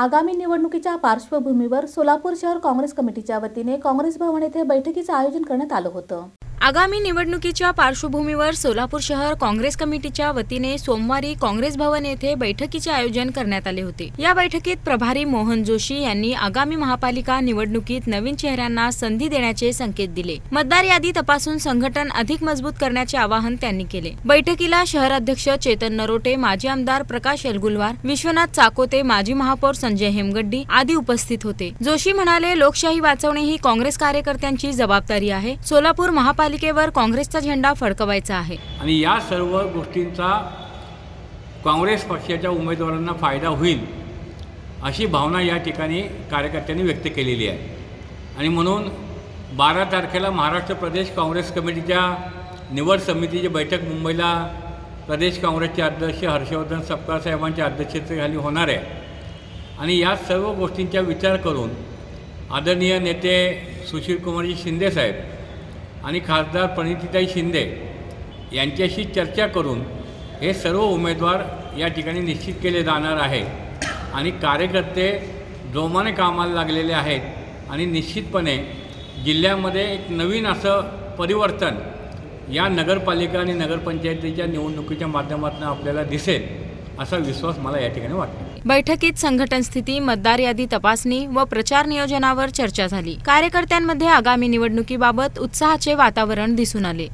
आगामी निवडणुकीच्या पार्श्वभूमीवर सोलापूर शहर काँग्रेस कमिटीच्या वतीने काँग्रेस भवन येथे बैठकीचं आयोजन करण्यात आलं होतं. आगामी निवडणुकीच्या पार्श्वभूमीवर सोलापूर शहर काँग्रेस कमिटीच्या वतीने सोमवारी काँग्रेस भवन येथे बैठकीचे आयोजन करण्यात आले होते. या बैठकीत प्रभारी मोहन जोशी यांनी आगामी महापालिका निवडणुकीत नवीन चेहऱ्यांना संधी देण्याचे संकेत दिले. मतदार यादी तपासून संघटन अधिक मजबूत करण्याचे आवाहन त्यांनी केले. बैठकीला शहर अध्यक्ष चेतन नरोटे माजी आमदार प्रकाश एलगुलवार विश्वनाथ चाकोते माजी महापौर संजय हेमगड्डी आदी उपस्थित होते. जोशी म्हणाले लोकशाही वाचवणे ही काँग्रेस कार्यकर्त्यांची जबाबदारी आहे. सोलापूर महापालिकेवर काँग्रेसचा झेंडा फडकवायचा आहे. आणि या सर्व गोष्टींचा काँग्रेस पक्षाच्या उमेदवारांना फायदा होईल अशी भावना या ठिकाणी कार्यकर्त्यांनी व्यक्त केलेली आहे. आणि म्हणून बारा तारखेला महाराष्ट्र प्रदेश काँग्रेस कमिटीच्या निवड समितीची बैठक मुंबईला प्रदेश काँग्रेसचे अध्यक्ष हर्षवर्धन सपकाळ साहेबांच्या अध्यक्षतेखाली होणार आहे. आणि या सर्व गोष्टींचा विचार करून आदरणीय नेते सुशीलकुमारजी शिंदेसाहेब आणि खासदार प्रणितीताई शिंदे यांच्याशी चर्चा करून हे सर्व उमेदवार या ठिकाणी निश्चित केले जाणार आहे. आणि कार्यकर्ते जोमाने कामाला लागलेले आहेत आणि निश्चितपणे जिल्ह्यामध्ये एक नवीन असं परिवर्तन या नगरपालिका आणि नगरपंचायतीच्या निवडणुकीच्या माध्यमातून आपल्याला दिसेल असा विश्वास मला या ठिकाणी वाटतो. बैठकीत संघटन स्थिती मतदार यादी तपासणी व प्रचार नियोजनावर चर्चा झाली. कार्यकर्त्यांमध्ये आगामी निवडणुकीबाबत उत्साहाचे वातावरण दिसून आले.